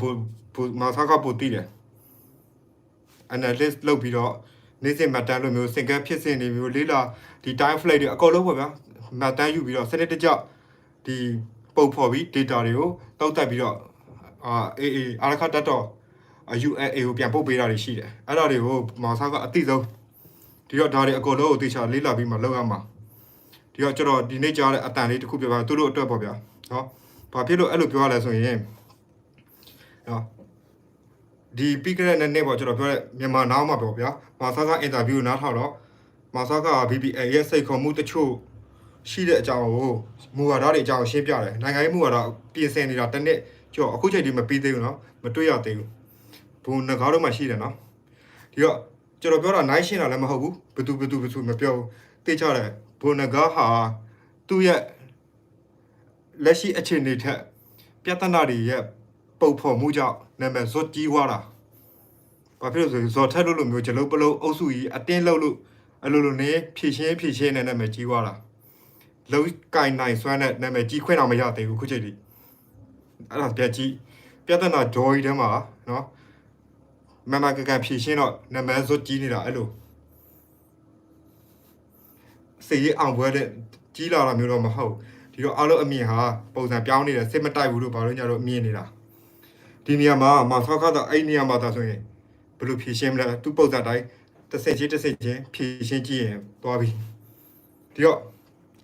ဘူဘူမာဆာကပူတည်တယ် analysis လုပ်ပြီးတော့နေ့စဉ်မှတ်တမ်းလိုမျိုးစင်ကပ်ဖြစ်စဉ်တွေမျိုးလေးလာဒီ time flight တွေအကုန်လုံးပေါ့ဗျာမှတ်တမ်းယူပြီးတော့စနစ်တကျဒီပုံဖော်ပြီး data တွေကိုတောက်တက်ပြီးတော့အာအေးအေးအားခတ်တတ်တော့ UAA ကိုပြန်ပုတ်ပေးတာတွေရှိတယ်အဲ့ဒါတွေကိုမာဆာကအတိဆုံးဒီတော့ဒါတွေအကုန်လုံးကိုတေချာလေးလာပြီးမှလောက်ရမှာဒီတော့ကျွန်တော်ဒီနေ့ကြားတဲ့အတန်လေးတစ်ခုပြောပါသူတို့အတွက်ပေါ့ဗျာနော်ဘာဖြစ်လို့အဲ့လိုပြောရလဲဆိုရင် နော်ဒီပြီးခဲ့တဲ့နေ့ပေါ့ကျွန်တော်ပြောတဲ့မြန်မာနောင်းမှာပေါ့ဗျာမာဆာကအင်တာဗျူးနားထောင်တော့မာဆာက BBL ရဲ့စိတ်ခေါ်မှုတချို့ရှိတဲ့အကြောင်းကိုမူဝါဒတွေအကြောင်းရှင်းပြတယ်နိုင်ငံရေးမူဝါဒပြင်ဆင်နေတာတနေ့ကျော်အခုချိန်ဒီမပြီးသေးဘူးနော်မတွေ့ရသေးဘူးဘုံငကားတော့မှရှိတယ်နော်ဒီတော့ကျွန်တော်ပြောတာနိုင်ရှင်းတာလည်းမဟုတ်ဘူးဘသူဘသူဘသူမပြောဘူးသိကြတယ်ဘုံငကားဟာသူ့ရဲ့လက်ရှိအခြေအနေထက်ပြဿနာတွေရဲ့ ပုံဖော်မှုကြောင့်နာမည်ဇွတ်ကြီးွားတာဘာဖြစ်လို့ဆိုရင်ဇော်ထက်လို့လိုမျိုးဂျလုံးပလုံးအုပ်စုကြီးအတင်းလှုပ်လို့အလိုလိုနေဖြည့်ရှင်းဖြည့်ရှင်းနဲ့နာမည်ကြီးသွားတာလုံးကင်နိုင်စွမ်းတဲ့နာမည်ကြီးခွင့်တော့မရသေးဘူးခုချိန်ထိအဲ့ဒါပြက်ကြီးပြဿနာဂျော်ကြီးထဲမှာနော်မမကကန်ဖြည့်ရှင်းတော့နာမည်ဇွတ်ကြီးနေတာအဲ့လိုစေးအောင်ပွဲတဲ့ကြီးလာတာမျိုးတော့မဟုတ်ဒီတော့အားလုံးအမြင်ဟာပုံစံပြောင်းနေတယ်စစ်မတိုက်ဘူးလို့ဘာလို့ညတော့မြင်နေတာ ဒီနေရာမှာမဆောက်ခါတော့အဲ့နေရာမှာသာဆိုရင်ဘယ်လိုဖြည့်ရှင်းမလဲသူပုံစံတိုင်းတစ်စက်ချင်းတစ်စက်ချင်းဖြည့်ရှင်းကြည့်ရင်သွားပြီဒီတော့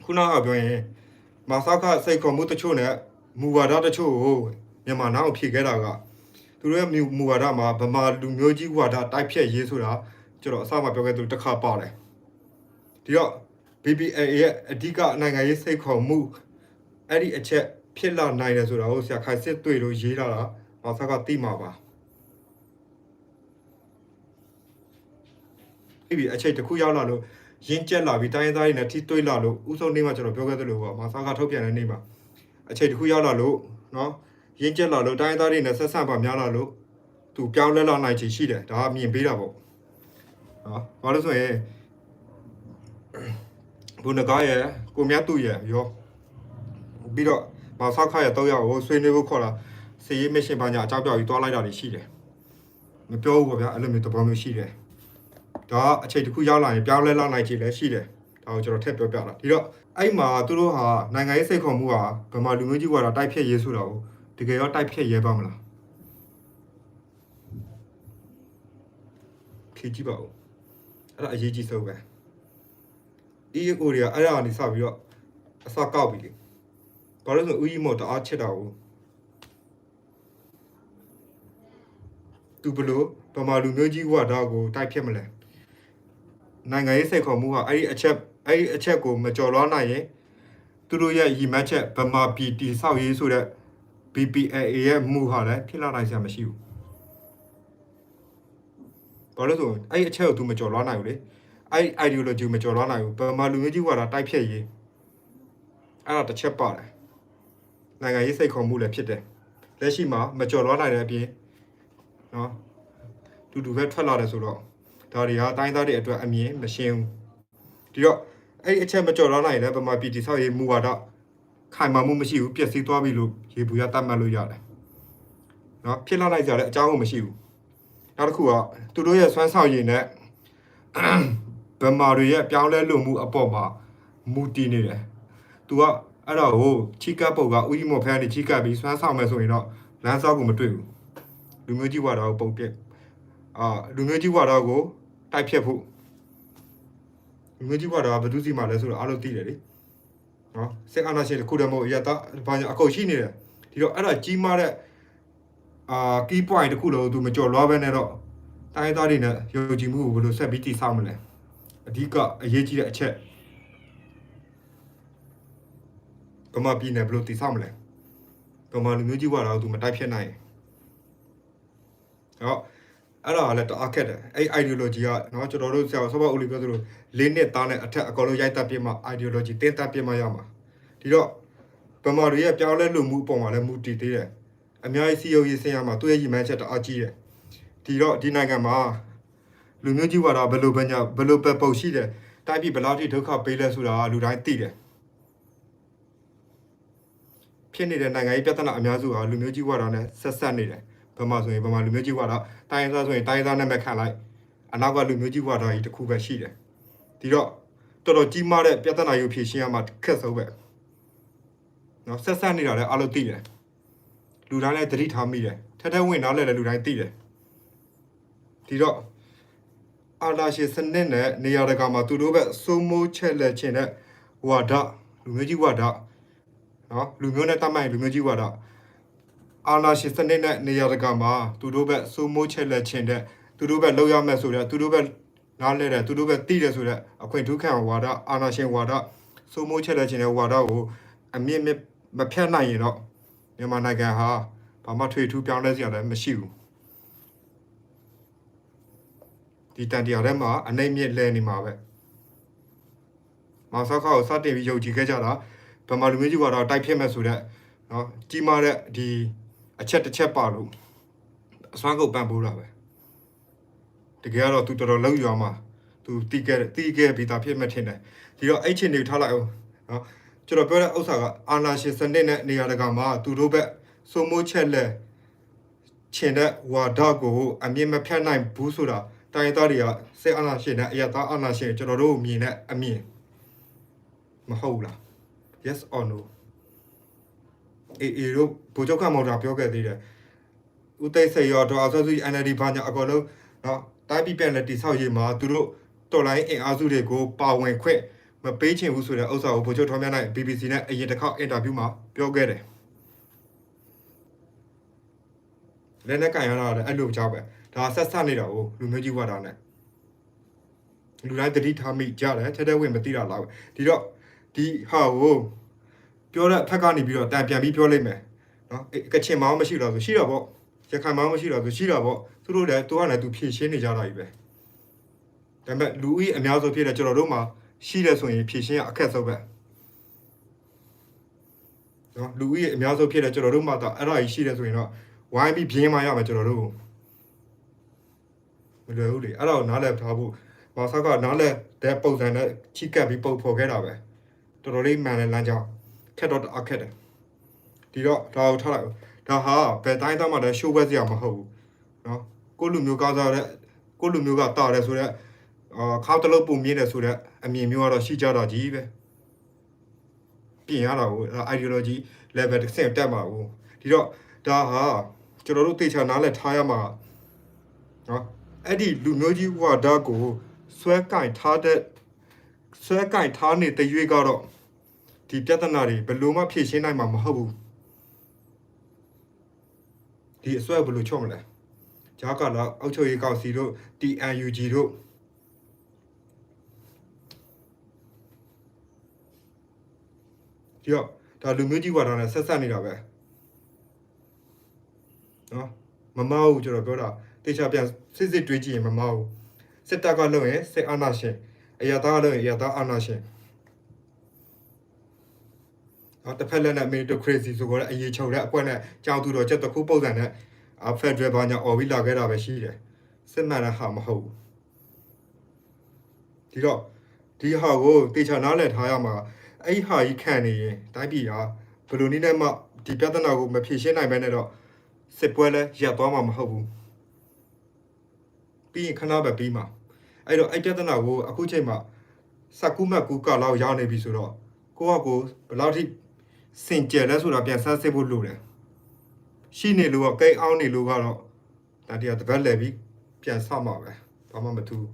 ခုနကပြောရင်မာဆောက်ကစိတ်ခေါ်မှုတချို့နဲ့မူဝါဒတချို့ကိုမြန်မာနောက်ဖြည့်ခဲ့တာကသူတို့ရဲ့မူဝါဒမှာဗမာလူမျိုးကြီးဝါဒတိုက်ဖြတ်ရေးဆိုတာကျွန်တော်အစမှပြောခဲ့သူတစ်ခါပါတယ်ဒီတော့ BBA ရဲ့အဓိကနိုင်ငံရေးစိတ်ခေါ်မှုအဲ့ဒီအချက်ဖြစ်လာနိုင်တယ်ဆိုတာကိုဆရာခိုင်စစ်တွေ့လို့ရေးလာတာ မာဆောက်ကသိမှာပါပြီပြီအချိန်တစ်ခုရောက်လာလို့ရင်းကျက်လာပြီးတိုင်းရင်းသားတွေနဲ့ထိတွေ့လာလို့ဥဆုံးနေ့မှာကျွန်တော်ပြောခဲ့သလိုပေါ့မာစာကထုတ်ပြန်တဲ့နေ့မှာအချိန်တစ်ခုရောက်လာလို့နော်ရင်းကျက်လာလို့တိုင်းရင်းသားတွေနဲ့ဆက်ဆံပါများလာလို့သူပြောင်းလဲလာနိုင်ချေရှိတယ်ဒါကမြင်ပေးတာပေါ့နော်ဘာလို့ဆိုရင်ဘုန်းကားရဲ့ကိုမြတ်သူရဲ့ရောပြီးတော့မာစာခရဲ့တော့ရကိုဆွေးနွေးဖို့ခေါ်လာ စီရေးမရှင်ပါညာအကြောက်ပြောက်ပြီးတွားလိုက်တာတွေရှိတယ်မပြောဘူးပေါ့ဗျာအဲ့လိုမျိုးသဘောမျိုးရှိတယ်ဒါအချိန်တစ်ခုရောက်လာရင်ပြောင်းလဲလာနိုင်ချေလည်းရှိတယ်ဒါကိုကျွန်တော်ထည့်ပြောပြတာဒီတော့အဲ့မှာသူတို့ဟာနိုင်ငံရေးစိတ်ခေါ်မှုဟာဗမာလူမျိုးကြီးကတာတိုက်ဖြတ်ရေးဆိုတာကိုတကယ်ရောတိုက်ဖြတ်ရဲပါမလားဖြေကြည့်ပါဦးအဲ့ဒါအရေးကြီးဆုံးပဲ EO တွေကအဲ့ဒါကနေစပြီးတော့အစကောက်ပြီလေဘာလို့လဲဆိုဦးကြီးမော်တအားချစ်တာကို သူဘလို့ဗမာလူမျိုးကြီးကတာကိုတိုက်ဖြတ်မလဲနိုင်ငံရေးစိတ်ခေါ်မှုဟာအဲ့ဒီအချက်အဲ့ဒီအချက်ကိုမကျော်လွှားနိုင်ရင်သူတို့ရဲ့ရည်မှန်းချက်ဗမာပြည်တည်ဆောက်ရေးဆိုတဲ့ BPAA ရဲ့မူဟာလည်းဖြစ်လာနိုင်စရာမရှိဘူး။ဘာလို့ဆိုအဲ့ဒီအချက်ကိုသူမကျော်လွှားနိုင်ဘူးလေ။အဲ့ဒီ ideology ကိုမကျော်လွှားနိုင်ဘူးဗမာလူမျိုးကြီးကတာတိုက်ဖြတ်ရေးအဲ့ဒါတစ်ချက်ပါတယ်။နိုင်ငံရေးစိတ်ခေါ်မှုလည်းဖြစ်တယ်။လက်ရှိမှာမကျော်လွှားနိုင်တဲ့အပြင် နော်တူတူပဲထွက်လာတယ်ဆိုတော့ဒါတွေဟာတိုင်းသားတွေအတွက်အမြင်မရှင်းဘူးဒီတော့အဲ့ဒီအချက်မကြော်တော့နိုင်လည်းဗမာပြည်တိဆောက်ရေးမူဝါဒခိုင်မာမှုမရှိဘူးပျက်စီးသွားပြီလို့ရေဘူးရတတ်မှတ်လို့ရတယ်နော်ဖြစ်လာနိုင်ကြတဲ့အကြောင်းကိုမရှိဘူးနောက်တစ်ခုကသူတို့ရဲ့စွမ်းဆောင်ရည်နဲ့ဗမာတွေရဲ့ပြောင်းလဲလို့မှုအပေါ်မှာမူတည်နေတယ်သူကအဲ့တော့ဟိုချီကပ်ပုတ်ကဥကြီးမော်ဖဲကနေချီကပ်ပြီးစွမ်းဆောင်မယ်ဆိုရင်တော့လမ်းစောက်ကိုမတွေ့ဘူး လူမျိုးကြီးဝါဒကိုပုံပြက်အာလူမျိုးကြီးဝါဒကိုတိုက်ဖြတ်ဖို့လူမျိုးကြီးဝါဒကဘယ်သူစီမှလဲဆိုတော့အားလုံးသိတယ်လေနော်စစ်အာဏာရှင်တစ်ခုတည်းမဟုတ်ရတာဘာညာအကုန်ရှိနေတယ်ဒီတော့အဲ့ဒါကြီးမားတဲ့အာ key point တစ်ခုလုံးသူမကြော်လွားပဲနဲ့တော့တိုင်းသားတွေနဲ့ယုံကြည်မှုကိုဘယ်လိုဆက်ပြီးတည်ဆောက်မလဲအဓိကအရေးကြီးတဲ့အချက်ဗမာပြည်နယ်ဘယ်လိုတည်ဆောက်မလဲဗမာလူမျိုးကြီးဝါဒကိုသူမတိုက်ဖြတ်နိုင် တော့အဲ့ဒါကလည်းတအားခက်တယ်အဲ့ ideology ကနော်ကျွန်တော်တို့ဆရာဆော့ဘအိုလီပြောသလိုလေးနှစ်သားနဲ့အထက်အကောင်လုံးရိုက်တက်ပြမှ ideology တင်းတက်ပြမှရမှာဒီတော့ဗမာတွေရဲ့ပြောင်းလဲလူမှုအပေါ်မှာလည်းမူတည်သေးတယ်အများကြီးစီယုံရေးဆင်းရမှာသူ့ရဲ့ရည်မှန်းချက်တအားကြီးတယ်ဒီတော့ဒီနိုင်ငံမှာလူမျိုးကြီးဝါဒဘယ်လိုပဲညဘယ်လိုပဲပုံရှိတယ်တိုက်ပြီးဘယ်လောက်ထိဒုက္ခပေးလဲဆိုတာလူတိုင်းသိတယ်ဖြစ်နေတဲ့နိုင်ငံရေးပြဿနာအများစုဟာလူမျိုးကြီးဝါဒနဲ့ဆက်ဆက်နေတယ် ဘယ်မှာဆိုရင်ဘယ်မှာလူမျိုးကြီးဝါတော့တိုင်းရင်းသားဆိုရင်တိုင်းရင်းသားနာမည်ခံလိုက်အနောက်ကလူမျိုးကြီးဝါတော့ကြီးတစ်ခုပဲရှိတယ်ဒီတော့တော်တော်ကြီးမားတဲ့ပြဿနာရုပ်ဖြေရှင်းရမှာခက်ဆုံးပဲနော်ဆက်ဆက်နေတာလည်းအားလုံးသိတယ်လူတိုင်းလည်းသတိထားမိတယ်ထက်ထက်ဝင်နားလဲလည်းလူတိုင်းသိတယ်ဒီတော့အာလာရှိစနစ်နဲ့နေရာတကာမှာသူတို့ပဲစိုးမိုးချက်လက်ခြင်းနဲ့ဝါဒလူမျိုးကြီးဝါဒနော်လူမျိုးနဲ့တတ်မှတ်ရင်လူမျိုးကြီးဝါဒ အာနာရှင်စနစ်နဲ့နေရာတကာမှာသူတို့ဘက်စိုးမိုးချက်လက်ချင်းတဲ့သူတို့ဘက်လောက်ရမယ်ဆိုတဲ့သူတို့ဘက်နားလဲတဲ့သူတို့ဘက်တိတယ်ဆိုတဲ့အခွင့်ထူးခံဝါဒအာနာရှင်ဝါဒစိုးမိုးချက်လက်ချင်းတဲ့ဝါဒကိုအမြင့်မဖြတ်နိုင်ရင်တော့မြန်မာနိုင်ငံဟာဘာမှထွေထူးပြောင်းလဲစရာလည်းမရှိဘူးဒီတန်တရားထဲမှာအနိုင်မြင့်လဲနေမှာပဲမောင်ဆောက်ခါကိုစတင်ပြီးယုံကြည်ခဲ့ကြတာဗမာလူမျိုးကြီးကတော့တိုက်ဖြစ်မဲ့ဆိုတဲ့နော်ကြီးမားတဲ့ဒီ အချက်တစ်ချက်ပါလို့အစွမ်းကုန်ပန်ပိုးတာပဲတကယ်ကတော့ तू တော်တော်လောက်ရွာမှာ तू တီးခဲ့တီးခဲ့ပြီးသားဖြစ်မှထင်တယ်ဒီတော့အဲ့ချင်းတွေထားလိုက်အောင်နော်ကျွန်တော်ပြောတဲ့ဥစ္စာကအာနာရှင်စနစ်နဲ့နေရာတကာမှာသူတို့ဘက်စိုးမိုးချက်လက်ချင်တဲ့ဝါဒကိုအမြင်မဖြတ်နိုင်ဘူးဆိုတာတိုင်းရင်းသားတွေကစိတ်အာနာရှင်နဲ့အရသာအာနာရှင်ကျွန်တော်တို့မြင်တဲ့အမြင်မဟုတ်ဘူးလား yes or no AA တို့ဗိုလ်ချုပ်ခမောင်တာပြောခဲ့သေးတယ်ဦးသိစိတ်ရောဒေါ်အောင်ဆန်းစုကြည် NLD ဘာညာအကုန်လုံးနော်တိုင်းပြည်ပြန်လက်တိဆောက်ရေးမှာသူတို့တော်လိုင်းအင်အားစုတွေကိုပါဝင်ခွင့်မပေးချင်ဘူးဆိုတဲ့ဥစ္စာကိုဗိုလ်ချုပ်ထွန်းမြတ်နိုင် BBC နဲ့အရင်တစ်ခေါက်အင်တာဗျူးမှာပြောခဲ့တယ်လက်နဲ့ကန်ရတာလည်းအဲ့လိုကြောက်ပဲဒါဆက်ဆက်နေတာကိုလူမျိုးကြီးဝါတာနဲ့လူတိုင်းတတိထားမိကြတယ်ထဲထဲဝင်မသိတာလားပဲဒီတော့ဒီဟာကို ပြောတဲ့ဖက်ကနေပြီးတော့တန်ပြန်ပြီးပြောလိုက်မယ်နော်အေးကချင်မောင်းမရှိတော့ဆိုရှိတော့ပေါ့ရခိုင်မောင်းမရှိတော့ဆိုရှိတော့ပေါ့သူတို့လည်းသူကလည်းသူဖြည့်ရှင်းနေကြတာကြီးပဲဒါပေမဲ့လူကြီးအများဆုံးဖြစ်တဲ့ကျွန်တော်တို့မှာရှိတယ်ဆိုရင်ဖြည့်ရှင်းရအခက်ဆုံးပဲနော်လူကြီးအများဆုံးဖြစ်တဲ့ကျွန်တော်တို့မှာတော့အဲ့ဒါကြီးရှိတယ်ဆိုရင်တော့ဝိုင်းပြီးပြင်းမရမယ်ကျွန်တော်တို့မလွယ်ဘူးလေအဲ့ဒါကိုနားလည်ထားဖို့မောင်ဆောက်ကနားလည်တဲ့ပုံစံနဲ့ချိကပ်ပြီးပုံဖော်ခဲ့တာပဲတော်တော်လေးမှန်တဲ့လမ်းကြောင်း ခက်တော့အခက်တယ်ဒီတော့ဒါကိုထားလိုက်ဒါဟာဘယ်တိုင်းသားမှလည်းရှိုးပွဲစရာမဟုတ်ဘူးเนาะကိုလူမျိုးကားစားတဲ့ကိုလူမျိုးကတာတယ်ဆိုတော့အာခေါက်တလုံးပုံမြင်တယ်ဆိုတော့အမြင်မျိုးကတော့ရှိကြတာကြီးပဲပြင်ရတာကိုအဲ ideology level တစ်ဆင့်တက်မှာဘူးဒီတော့ဒါဟာကျွန်တော်တို့တေချာနားလည်ထားရမှာเนาะအဲ့ဒီလူမျိုးကြီးဝါဒကိုဆွဲကင်ထားတဲ့ဆွဲကင်ထားနေတဲ့ရွေးကတော့ ဒီပြဿနာတွေဘယ်လိုမှဖြေရှင်းနိုင်မှာမဟုတ်ဘူးဒီအစွဲဘယ်လိုချော့မလဲဂျာကလာအောက်ချုပ်ရေးကောင်စီတို့ TNUG တို့ဒီတော့ဒါလူမျိုးကြီးဝါဒနဲ့ဆက်ဆက်နေတာပဲနော်မမဟုတ်ကျွန်တော်ပြောတာတေချာပြန်စစ်စစ်တွေးကြည့်ရင်မမဟုတ်စစ်တပ်ကလုပ်ရင်စစ်အာဏာရှင်အရာသားကလုပ်ရင်အရာသားအာဏာရှင် နော်တစ်ဖက်လက်နဲ့ meritocracy ဆိုကြတဲ့အရေးချုပ်တဲ့အကွက်နဲ့ကြောင်သူတော်ချက်တစ်ခုပုံစံနဲ့အဖက်ဒရယ်ဘာညာအော်ပြီးလာခဲ့တာပဲရှိတယ်စစ်မှန်တဲ့ဟာမဟုတ်ဘူးဒီတော့ဒီဟာကိုတေချာနားလည်ထားရမှာအဲ့ဒီဟာကြီးခံနေရင်တိုင်းပြည်ဟာဘယ်လိုနည်းနဲ့မှဒီပြဿနာကိုမဖြေရှင်းနိုင်ဘဲနဲ့တော့စစ်ပွဲလဲရပ်သွားမှာမဟုတ်ဘူးပြီးရင်ခဏပဲပြီးမှာအဲ့တော့အဲ့ပြဿနာကိုအခုချိန်မှာစကူမတ်ကူကာလောက်ရောက်နေပြီဆိုတော့ကိုကကိုဘယ်လောက်ထိ စင်ကြယ်လဲဆိုတာပြန်ဆန်းစစ်ဖို့လိုတယ်ရှိနေလို့ကကိတ်အောင်နေလို့ကတော့ဒါတရားတပတ်လဲပြီးပြန်ဆောက်မှာပဲဘာမှမထူး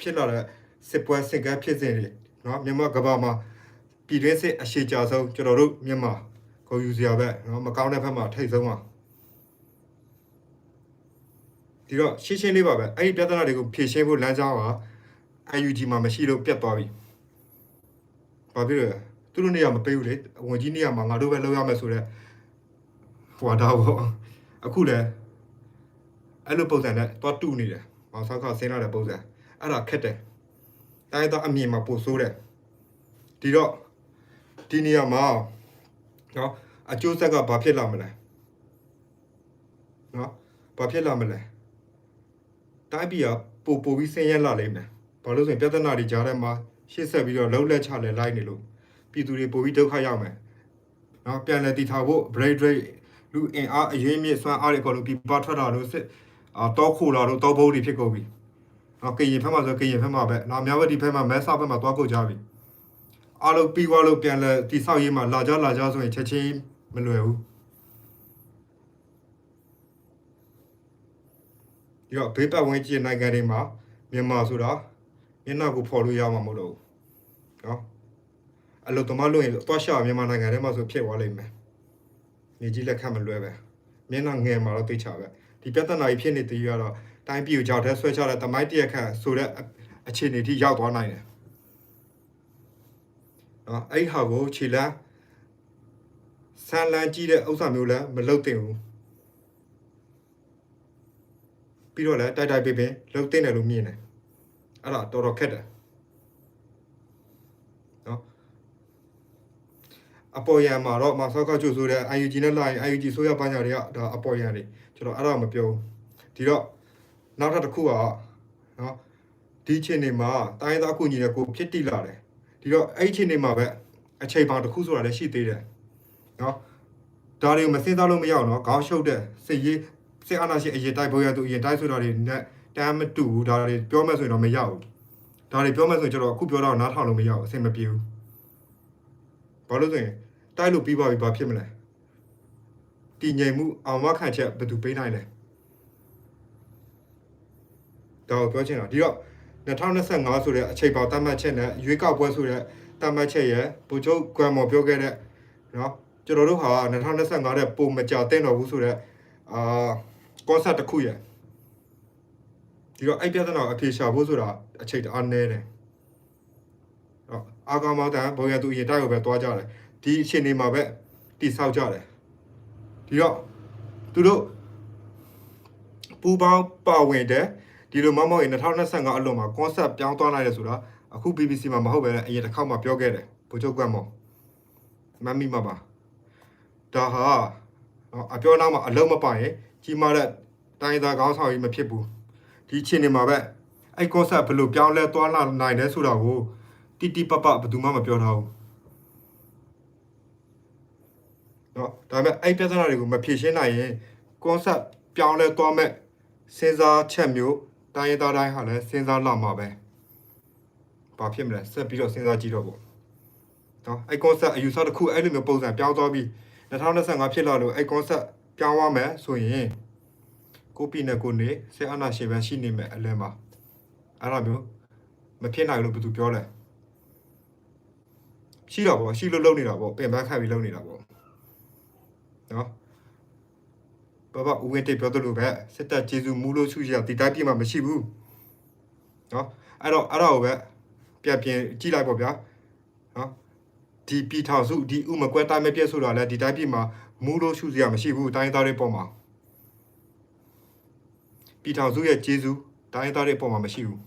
ဖြစ်လာတဲ့စစ်ပွဲစင်ကန်းဖြစ်စဉ်တွေเนาะမြန်မာကမ္ဘာမှာပြည်တွင်းစစ်အရှိကြဆုံးကျွန်တော်တို့မြန်မာကိုယူစရာပဲเนาะမကောင်းတဲ့ဘက်မှာထိတ်ဆုံးပါဒီတော့ရှင်းရှင်းလေးပါပဲအဲ့ဒီပြဿနာတွေကိုဖြေရှင်းဖို့လမ်းကြောင်းက UNG မှာမရှိလို့ပြတ်သွားပြီ ဘာဖြစ်လဲသူတို့နေရာမပေးဘူးလေအဝင်ကြီးနေရာမှာငါတို့ပဲလောက်ရမယ်ဆိုတော့ဟွာတော့ပေါ့အခုလဲအဲ့လိုပုံစံနဲ့တော့တူနေတယ်မောင်ဆောက်ကဆင်းလာတဲ့ပုံစံအဲ့ဒါခက်တယ်တိုင်းတော့အမြင်မှာပို့ဆိုးတယ်ဒီတော့ဒီနေရာမှာနော်အကျိုးဆက်ကဘာဖြစ်လာမလဲနော်ဘာဖြစ်လာမလဲတိုင်းပြည်ကပို့ပို့ပြီးဆင်းရဲလာလိမ့်မယ်ဘာလို့ဆိုရင်ပြဿနာတွေကြားထဲမှာ ရှေ့ဆက်ပြီးတော့လှုပ်လက်ချလဲလိုက်နေလို့ပြည်သူတွေပိုပြီးဒုက္ခရောက်မယ်။နော်ပြန်လည်တည်ထောင်ဖို့ break break လူအင်အားအရင်းမြစ်စွမ်းအားတွေအကုန်လုံးပြပထွက်တာလို့စစ်အာတောခိုလာလို့တောဘုတ်တွေဖြစ်ကုန်ပြီနော်ကရင်ဖက်မှာဆိုကရင်ဖက်မှာပဲနော်မြောက်ဘက်ဒီဖက်မှာမဲဆောက်ဘက်မှာသွားကုန်ကြပြီအားလုံးပြီးသွားလို့ပြန်လဲတိဆောက်ရေးမှာလာကြလာကြဆိုရင်ချက်ချင်းမလွယ်ဘူးဒီတော့ဘေးပတ်ဝန်းကျင်နိုင်ငံတွေမှာမြန်မာဆိုတာ မျက်နှာကိုဖော်လို့ရမှာမဟုတ်တော့ဘူးနော်အလို့တမလို့ရင်သွားရှာမြန်မာနိုင်ငံထဲမှာဆိုဖြစ်သွားလိမ့်မယ်နေကြီးလက်ခတ်မလွယ်ပဲမျက်နှာငယ်မှာတော့သိချပဲဒီပြဿနာကြီးဖြစ်နေသေးရတော့တိုင်းပြည်ကိုကြောက်တဲ့ဆွဲချတဲ့တမိုင်းတရက်ခန့်ဆိုတဲ့အခြေအနေထိရောက်သွားနိုင်တယ်နော်အဲ့ဟာကိုခြေလန်းဆန်လန်းကြီးတဲ့ဥစ္စာမျိုးလည်းမလုပ်သင့်ဘူးပြီးတော့လည်းတိုက်တိုက်ပင်ပင်လုပ်သင့်တယ်လို့မြင်တယ် အဲ့ဒါတော်တော်ခက်တယ်နော်အပေါ်ရံမှာတော့မဆောက်ကကျိုးဆိုတဲ့ IUG နဲ့လာရင် IUG ဆိုရပညာတွေကဒါအပေါ်ရံတွေကျွန်တော်အဲ့ဒါမပြောဘူးဒီတော့နောက်ထပ်တစ်ခုကနော်ဒီအချိန်နေမှာတိုင်းသားအခုညီတဲ့ကိုဖြစ်တည်လာတယ်ဒီတော့အဲ့ဒီအချိန်နေမှာပဲအချိန်ပေါင်းတစ်ခုဆိုတာလည်းရှိသေးတယ်နော်ဒါတွေကိုမစင်စားလို့မရအောင်နော်ခေါင်းရှုပ်တဲ့စိတ်ရေးစိတ်အာဏာရှင်အရင်တိုက်ပေါ်ရသူအရင်တိုက်ဆိုတာတွေနဲ့ တမ်းမတူဘူးဒါတွေပြောမှဆိုရင်တော့မရဘူးဒါတွေပြောမှဆိုရင်ကျွန်တော်အခုပြောတော့နားထောင်လို့မရဘူးအဆင်မပြေဘူးဘာလို့ဆိုရင်တိုက်လို့ပြီးပါပြီဘာဖြစ်မလဲတည်ငြိမ်မှုအောင်မခံချက်ဘယ်သူပေးနိုင်လဲဒါကိုပြောချင်တာဒီတော့2025ဆိုတဲ့အချိန်ပေါတတ်မှတ်ချက်နဲ့ရွေးကောက်ပွဲဆိုတဲ့တတ်မှတ်ချက်ရဲ့ဗိုလ်ချုပ်ကွမ်မော်ပြောခဲ့တဲ့နော်ကျွန်တော်တို့ဟာ2025တဲ့ပုံမကြတဲ့တော့ဘူးဆိုတော့အာကွန်ဆတ်တစ်ခုရဲ့ ဒီတော့အဲ့ပြဿနာကိုအဖြေရှာဖို့ဆိုတာအချိန်တအားနည်းတယ်တော့အာကောင်မောင်တန်ဘောရသူအရင်တိုက်ကိုပဲတွားကြတယ်ဒီအချိန်နေမှာပဲတိဆောက်ကြတယ်ဒီတော့သူတို့ပူပေါင်းပါဝင်တဲ့ဒီလိုမမောင်ရင်2025အလွန်မှာ concept ပြောင်းသွားနိုင်တယ်ဆိုတာအခု BBC မှာမဟုတ်ပဲနဲ့အရင်တစ်ခေါက်မှပြောခဲ့တယ်ဘိုလ်ချုပ်ကွမ်မောင်မမီမပါဒါဟာနော်အပြောနောက်မှာအလုံးမပိုင်ရင်ကြီးမားတဲ့တိုင်းသားကောင်းဆောင်ကြီးမဖြစ်ဘူး ဒီချင်းနေမှာပဲအဲ့ concept ဘယ်လိုပြောင်းလဲသွားလာနိုင်တယ်ဆိုတာကိုတိတိပပဘယ်သူမှမပြောထားဘူးနော်ဒါပေမဲ့အဲ့ပြဿနာတွေကိုမဖြေရှင်းနိုင်ရင် concept ပြောင်းလဲသွားမဲ့စဉ်းစားချက်မျိုးတိုင်းရင်းသားတိုင်းဟာလည်းစဉ်းစားလာမှာပဲဘာဖြစ်မလဲဆက်ပြီးတော့စဉ်းစားကြည့်တော့ပေါ့နော်အဲ့ concept အယူဆတစ်ခုအဲ့လိုမျိုးပုံစံပြောင်းသွားပြီး2025ဖြစ်လာလို့အဲ့ concept ပြောင်းသွားမယ်ဆိုရင် ကိုပြည်နယ်ကိုနေစေအနာရှင်ပဲရှိနေမယ်အလင်းပါအဲ့လိုမျိုးမဖြစ်နိုင်လို့ဘယ်သူပြောလဲရှိတော့ပေါ့ရှိလို့လုံနေတာပေါ့ပင်ပန်းခတ်ပြီးလုံနေတာပေါ့နော်ဘာဘာဦးဝင်းတေပြောသလိုပဲစစ်တပ်ကျေစုမူလို့စုရဒီတိုင်းပြည်မှာမရှိဘူးနော်အဲ့တော့အဲ့တော့ပဲပြန်ပြင်ကြည့်လိုက်ပေါ့ဗျာနော်ဒီပြည်ထောင်စုဒီဥမကွဲတိုင်းမပြည့်ဆိုတာလဲဒီတိုင်းပြည်မှာမူလို့စုစရာမရှိဘူးတိုင်းသားတွေပေါ်မှာ ပြည်ထောင်စုရဲ့ကျေစုတိုင်းသားတွေပေါ်မှာမရှိဘူး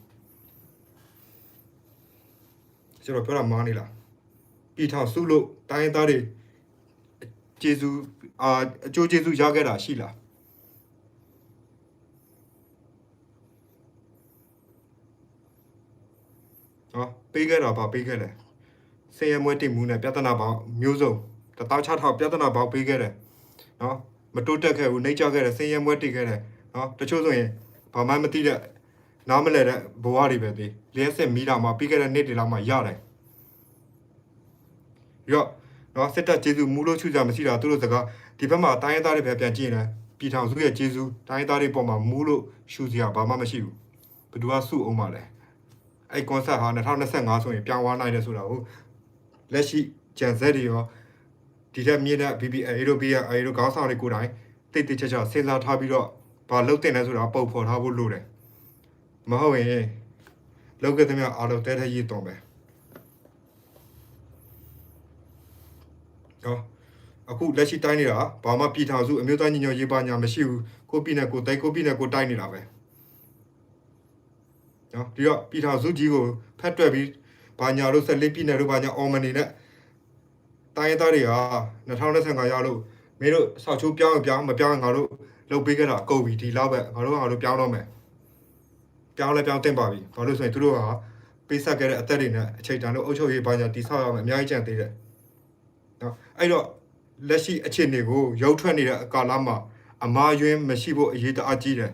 ကျွန်တော်ပြောတာမားနေလားပြည်ထောင်စုလို့တိုင်းသားတွေကျေစုအာအကျိုးကျေးဇူးရခဲ့တာရှိလားနော်ပေးခဲ့တာပါပေးခဲ့တယ်ဆင်းရဲမွဲတိမ်မှုနဲ့ပြဿနာပေါင်းမျိုးစုံတတောက်ချထောက်ပြဿနာပေါင်းပေးခဲ့တယ်နော်မတိုးတက်ခဲ့ဘူးနှိမ့်ချခဲ့တယ်ဆင်းရဲမွဲတိခဲ့တယ် နော်တချို့ဆိုရင်ဘာမှမသိတဲ့နားမလဲတဲ့ဘဝတွေပဲဒီလျှက်စစ်မီးတာမှာပြီးခဲ့တဲ့နေ့တွေလောက်မှရတယ်ရော့နော်စစ်တပ်ကျေးဇူးမူလို့ချူကြမရှိတာသူတို့စကားဒီဘက်မှာတိုင်းရင်းသားတွေပဲပြန်ကြည့်နေပြည်ထောင်စုရဲ့ကျေးဇူးတိုင်းရင်းသားတွေပေါ်မှာမူလို့ရှူစရာဘာမှမရှိဘူးဘယ်သူကစုအောင်ပါလဲအဲ့ concept ဟာ2025ဆိုရင်ပြောင်းသွားနိုင်တယ်ဆိုတာကိုလက်ရှိဂျန်ဇက်တွေရောဒီထက်မြင့်တဲ့ BBA တို့ BA တို့ခေါင်းဆောင်တွေကိုယ်တိုင်တိတ်တိတ်ချာချာစဉ်းစားထားပြီးတော့ ဘာလုပ်တင်လဲဆိုတာပုံဖော်ထားဖို့လိုတယ်မဟုတ်ရင်လောက်ကသမျှအားလုံးတဲထဲရေးတော့မယ်နော်အခုလက်ရှိတိုင်းနေတာဘာမှပြည်ထောင်စုအမျိုးသားညီညွတ်ရေးပါညာမရှိဘူးကိုပြည်နယ်ကိုတိုက်ကိုပြည်နယ်ကိုတိုက်နေတာပဲနော်ဒီတော့ပြည်ထောင်စုကြီးကိုဖက်တွက်ပြီးဘာညာတို့ဆက်လေးပြည်နယ်တို့ဘာညာအော်မနေနဲ့တိုင်းရင်းသားတွေဟာ2025ရောက်လို့မင်းတို့ဆောက်ချိုးပြောင်းပြောင်းမပြောင်းငါတို့ လုပ်ပေးခဲ့တာကုန်ပြီဒီလောက်ပဲငါတို့ငါတို့ပြောင်းတော့မယ်ပြောင်းလဲပြောင်းတင်ပါပြီဘာလို့ဆိုရင်သူတို့ဟာပေးဆက်ခဲ့တဲ့အသက်တွေနဲ့အချိန်တန်လို့အုပ်ချုပ်ရေးဘာညာတိဆောက်ရမယ်အများကြီးကြံသေးတယ်နော်အဲ့တော့လက်ရှိအခြေအနေကိုရုပ်ထွက်နေတဲ့ကာလမှာအမားယွင်းမရှိဖို့အရေးတအားကြီးတယ်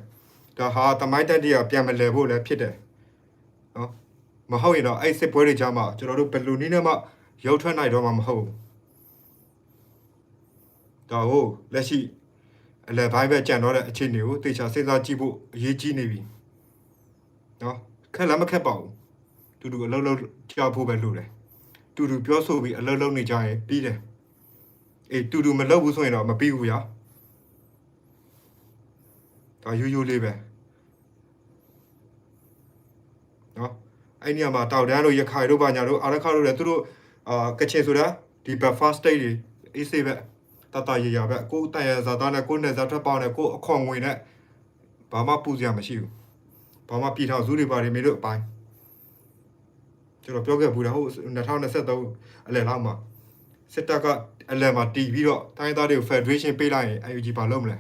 ဒါဟာတမိုင်းတက်တရားပြန်မလဲဖို့လည်းဖြစ်တယ်နော်မဟုတ်ရင်တော့အဲ့စစ်ပွဲတွေကြားမှာကျွန်တော်တို့ဘယ်လိုနည်းနဲ့မှရုပ်ထွက်နိုင်တော့မှာမဟုတ်ဘူးဒါဟုတ်လက်ရှိ အလဲပိုင်းပဲကြံတော့တဲ့အခြေအနေကိုသေချာစဉ်းစားကြည့်ဖို့အရေးကြီးနေပြီနော်ခက်လည်းမခက်ပါဘူးတူတူအလုံးလုံးကြောက်ဖို့ပဲလိုတယ်တူတူပြောဆိုပြီးအလုံးလုံးနေကြရင်ပြီးတယ်အေးတူတူမလုပ်ဘူးဆိုရင်တော့မပြီးဘူးရာဒါယူယူလေးပဲနော်အဲ့ဒီနေရာမှာတောက်တန်းတို့ရခိုင်တို့ဘာညာတို့အာရခတို့လည်းသူတို့အာကချင်ဆိုတာဒီ buffer state တွေအေးစေးပဲ တတရရပဲကိုယ်တန်ရဇာတာနဲ့ကိုယ်နဲ့ဇာထွက်ပေါင်းနဲ့ကိုယ်အခွန်ငွေနဲ့ဘာမှပူစရာမရှိဘူးဘာမှပြည်ထောင်စုတွေပါတယ်မင်းတို့အပိုင်းကျွန်တော်ပြောခဲ့ဘူးလားဟုတ်2023အလယ်လောက်မှာစစ်တပ်ကအလယ်မှာတီးပြီးတော့တိုင်းသားတွေကို Federation ပေးလိုက်ရင် UNG ဘာလုပ်မလဲ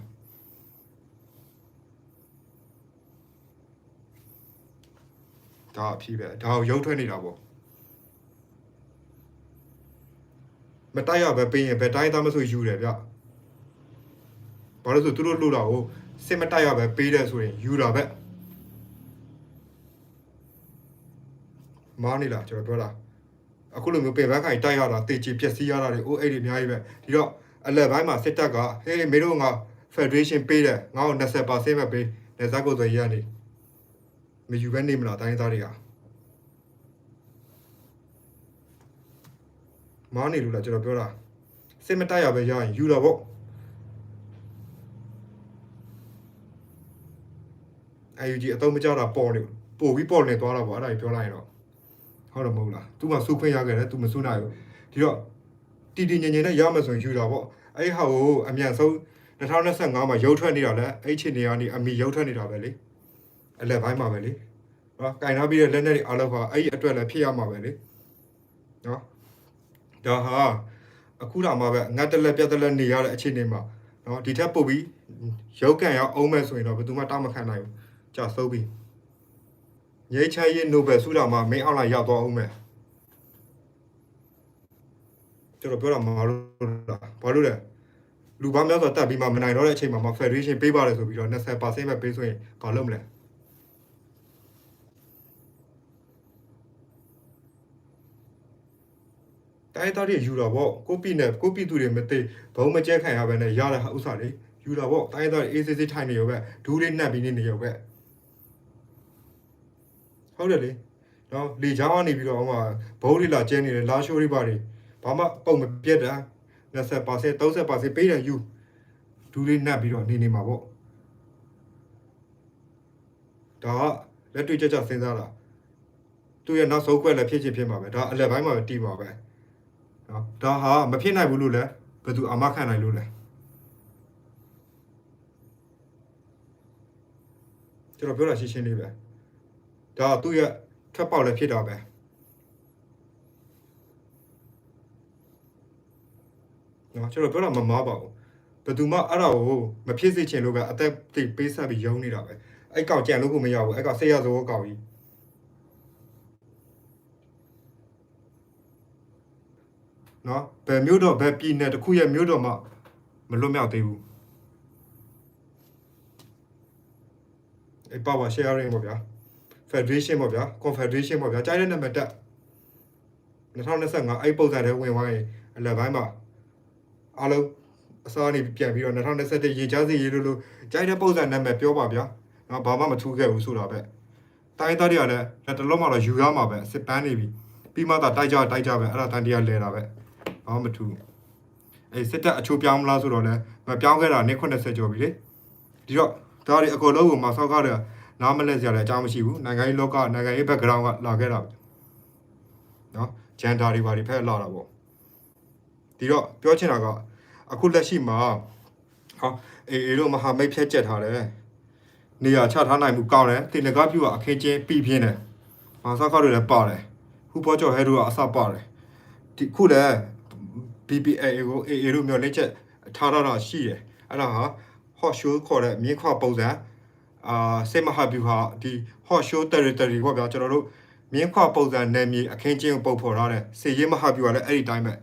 ဒါအဖြစ်ပဲဒါကိုရုပ်ထွက်နေတာပေါ့ မတိုက်ရပဲပေးရင်ဘယ်တိုင်းသားမဆိုယူတယ်ဗျဘာလို့ဆိုသူတို့လို့တာကိုစစ်မတိုက်ရပဲပေးတယ်ဆိုရင်ယူတာပဲမားနေလားကျွန်တော်ပြောတာအခုလိုမျိုးပင်ပန်းခိုင်တိုက်ရတာတေချီပျက်စီးရတာတွေအိုးအိတ်တွေအများကြီးပဲဒီတော့အလက်ပိုင်းမှာစစ်တပ်ကဟေးမင်းတို့ငါ Federation ပေးတယ်ငါ့ကို20%ပဲပေးလက်စားကိုယ်ဆိုရရနေမယူပဲနေမလားတိုင်းသားတွေက မားနေလို့လားကျွန်တော်ပြောတာစစ်မတိုက်ရပဲရရင်ယူတာပေါ့အယူကြီးအတော့မကြောက်တာပေါ်နေပို့ပြီးပေါ်နေသွားတာပေါ့အဲ့ဒါကြီးပြောလိုက်ရင်တော့ဟုတ်တယ်မဟုတ်လား तू မှစုခွင့်ရခဲ့တယ် तू မစုနိုင်ဘူးဒီတော့တီတီငင်ငင်နဲ့ရမယ်ဆိုရင်ယူတာပေါ့အဲ့ဒီဟာကိုအမြန်ဆုံး2025မှာရုပ်ထွက်နေတာလဲအဲ့ချိန်နေကနေအမီရုပ်ထွက်နေတာပဲလေအလက်ပိုင်းမှာပဲလေနော်ကင်ထားပြီးတဲ့လက်နဲ့တွေအားလုံးဟာအဲ့ဒီအတွက်လည်းဖြစ်ရမှာပဲလေနော် ဒါဟာအခုတော့မှပဲငတ်တလက်ပြတ်တလက်နေရတဲ့အခြေအနေမှာနော်ဒီထက်ပိုပြီးရုပ်ကန်ရအောင်မဲ့ဆိုရင်တော့ဘယ်သူမှတောက်မခံနိုင်ဘူးကြာဆုံးပြီငိတ်ချရေးနိုဘယ်ဆုတော်မှာမင်းအောင်လာရောက်သွားအောင်မယ်ကျွန်တော်ပြောတာမလို့လားဘာလို့လဲလူပေါင်းများစွာတက်ပြီးမှမနိုင်တော့တဲ့အချိန်မှာမှ Federation ပေးပါတယ်ဆိုပြီးတော့20%ပဲပေးဆိုရင်ဘာလုပ်မလဲ တိုင်းသားတွေယူတာပေါ့ကိုပိနဲ့ကိုပိသူတွေမသိဘုံမကျဲခံရပဲနဲ့ရတဲ့ဥစ္စာတွေယူတာပေါ့တိုင်းသားတွေအေးစစ်စစ်ထိုင်နေရောပဲဒူးလေးနှက်ပြီးနေနေရောပဲဟုတ်တယ်လေနော်လေချောင်းကနေပြီးတော့ဟိုမှာဘိုးလေးလာကျဲနေတယ်လာရှိုးလေးပါတယ်ဘာမှပုံမပြတ်တာ20% 30%ပေးတယ်ယူဒူးလေးနှက်ပြီးတော့နေနေမှာပေါ့ဒါကလက်တွေ့ကြကြစဉ်းစားတာသူရဲ့နောက်ဆုံးကွက်လည်းဖြစ်ချင်ဖြစ်မှာပဲဒါအလက်ပိုင်းမှာပဲတီးပါပဲ နော်ဒါဟာမဖြစ်နိုင်ဘူးလို့လဲဘယ်သူအာမခံနိုင်လို့လဲကျွန်တော်ပြောတာရှင်းရှင်းလေးပဲဒါကသူ့ရဲ့ထွက်ပေါက်လည်းဖြစ်တာပဲနော်ကျွန်တော်ပြောတာမမားပါဘူးဘယ်သူမှအဲ့ဒါကိုမဖြစ်စေချင်လို့ပဲအသက်သိပေးဆက်ပြီးယုံနေတာပဲအဲ့ကောင်ကြံလို့ကိုမရဘူးအဲ့ကောင်စိတ်ရစိုးကောင်ကြီး နော်ဘယ်မျိုးတော့ဘယ်ပြည်နယ်တစ်ခုရဲ့မျိုးတော့မှမလွတ်မြောက်သေးဘူးအဲ့ power sharing ပေါ့ဗျာ federation ပေါ့ဗျာ confederation ပေါ့ဗျာကြားတဲ့နာမည်တက်2025အဲ့ပုံစံတွေဝင်သွားရင်အလယ်ပိုင်းမှာအားလုံးအစားနေပြန်ပြီးတော့2021ရေချားစီရေလို့လို့ကြားတဲ့ပုံစံနာမည်ပြောပါဗျာနော်ဘာမှမထူးခဲ့ဘူးဆိုတာပဲတိုင်းသားတွေကလည်းလက်တလုံးမှတော့ယူရမှာပဲစစ်ပန်းနေပြီပြီးမှသာတိုက်ကြတိုက်ကြပဲအဲ့ဒါတန်တရားလဲတာပဲ ဘာမှမထူးအဲ့စစ်တပ်အချိုးပြောင်းမလားဆိုတော့လည်းမပြောင်းခဲ့တာနေ့90ကျော်ပြီလေဒီတော့ဒါတွေအကုန်လုံးကိုမဆောက်ခဲ့တဲ့နားမလဲစရာလည်းအကြောင်းမရှိဘူးနိုင်ငံရေးလောကနိုင်ငံရေး background ကလာခဲ့တာပဲနော်ဂျန်ဒါတွေဘာတွေဖက်လာတာပေါ့ဒီတော့ပြောချင်တာကအခုလက်ရှိမှာဟောအေးအေးတို့မဟာမိတ်ဖြတ်ချက်ထားတယ်နေရာချထားနိုင်မှုကောင်းတယ်တင်နဂါပြူကအခင်းချင်းပြီးပြင်းတယ်မာဆောက်ခောက်တွေလည်းပါတယ်ဟူပေါ်ကျော်ဟဲတို့ကအစပါတယ်ဒီခုလည်း BPA ကို AA တို့မျိုးလက်ချက်ထားထားတာရှိတယ်အဲ့ဒါဟာ hot show ခေါ်တဲ့မြင်းခွပုံစံအာစေမဟာဗျူဟာဒီ hot show territory ပေါ့ဗျာကျွန်တော်တို့မြင်းခွပုံစံနယ်မြေအခင်းချင်းကိုပုံဖော်ထားတဲ့စေရေးမဟာဗျူဟာလည်းအဲ့ဒီတိုင်းပဲ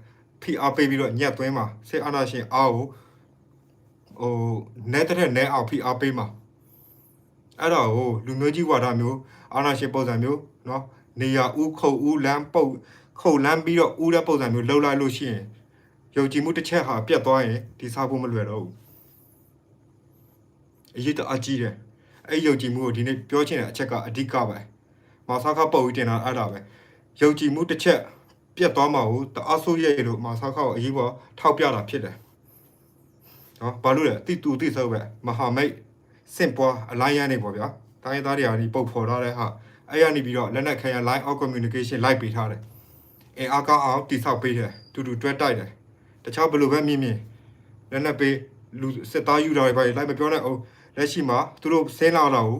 ဖိအားပေးပြီးတော့ညက်သွင်းမှာစစ်အာဏာရှင်အားကိုဟိုနဲတဲ့နဲအောင်ဖိအားပေးမှာအဲ့တော့ဟိုလူမျိုးကြီးဝါဒမျိုးအာဏာရှင်ပုံစံမျိုးเนาะနေရဥခုတ်ဥလမ်းပုတ်ခုတ်လမ်းပြီးတော့ဥတဲ့ပုံစံမျိုးလှုပ်လိုက်လို့ရှိရင် ယုံကြည်မှုတစ်ချက်ဟာပြတ်သွားရင်ဒီစားဖို့မလွယ်တော့ဘူးအရေးတအကြီးတယ်အဲ့ယုံကြည်မှုကိုဒီနေ့ပြောချင်တဲ့အချက်ကအဓိကပဲမာစာခပုတ်ပြီးတင်တာအဲ့ဒါပဲယုံကြည်မှုတစ်ချက်ပြတ်သွားမှာကိုတအားဆိုးရဲလို့မာဆောက်ခောက်အရေးပေါ်ထောက်ပြတာဖြစ်တယ်။နော်ဘာလို့လဲတိတူတိဆိုပဲမဟာမိတ်စင်ပွားအလိုင်းရန်နေပေါ့ဗျာ။တိုင်းရင်းသားတွေဟာဒီပုတ်ဖော်ထားတဲ့ဟာအဲ့ရနေပြီးတော့လက်နက်ခဲယ line of communication လိုက်ပေးထားတယ်။အင်အားကောင်းအောင်တိဆောက်ပေးတယ်တူတူတွဲတိုက်တယ်။ တခြားဘယ်လိုပဲမြင်မြင်လက်နက်ပေးလူစစ်သားယူတာတွေပါလိုက်မပြောနဲ့အောင်လက်ရှိမှာသူတို့ဆင်းလာတော့ကို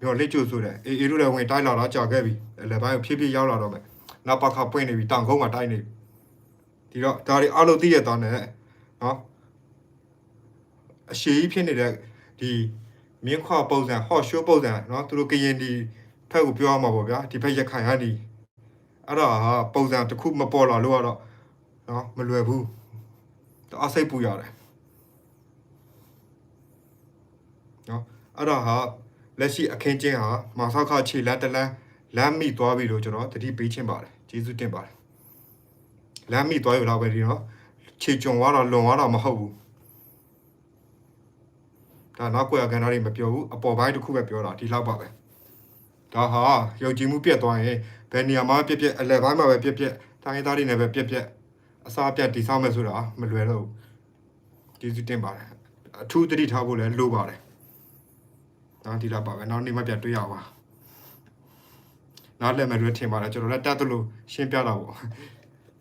ပြောလက်ကျိုးဆိုတယ်အေးအေးတို့လည်းဝင်တိုက်လာတော့ကြာခဲ့ပြီလက်ပိုင်းကိုဖြည်းဖြည်းရောက်လာတော့မယ်နောက်ပါခပွင့်နေပြီတောင်ကုန်းမှာတိုက်နေပြီဒီတော့ဒါတွေအားလုံးသိရတော့နဲ့နော်အရှိကြီးဖြစ်နေတဲ့ဒီမြင်းခွာပုံစံဟော့ရှိုးပုံစံနော်သူတို့ကရင်ဒီဖက်ကိုပြောရမှာပေါ့ဗျာဒီဖက်ရခိုင်ဟာဒီအဲ့ဒါဟာပုံစံတစ်ခုမပေါ်လာလို့ကတော့နော်မလွယ်ဘူးတ အားစိတ်ပူရတယ်နော်အဲ့ဒါဟာလက်ရှိအခင်းချင်းဟာမောင်ဆောက်ခခြေလက်တလန်းလမ်းမိသွားပြီလို့ကျွန်တော်တတိပေးချင်းပါတယ်ကျေးဇူးတင်ပါတယ်လမ်းမိသွားရတော့ပဲဒီနော်ခြေကြုံသွားတော့လွန်သွားတော့မဟုတ်ဘူးဒါနောက်ကွယ်ကန်သားတွေမပြောဘူးအပေါ်ပိုင်းတစ်ခုပဲပြောတာဒီလောက်ပါပဲဒါဟာယုံကြည်မှုပြတ်သွားရင်ဘယ်နေရာမှာပြက်ပြက်အလယ်ပိုင်းမှာပဲပြက်ပြက်တိုင်းရင်းသားတွေနဲ့ပဲပြက်ပြက် အစားပြတ်တိဆောက်မယ်ဆိုတာမလွယ်တော့ဘူးကျေးဇူးတင်ပါတယ်အထူးသတိထားဖို့လည်းလိုပါတယ်ဒါဒီလောက်ပါပဲနောက်နေ့မှပြန်တွေ့ရပါနားလည်မယ်လို့ထင်ပါတယ်ကျွန်တော်လည်းတတ်သလိုရှင်းပြတာပေါ့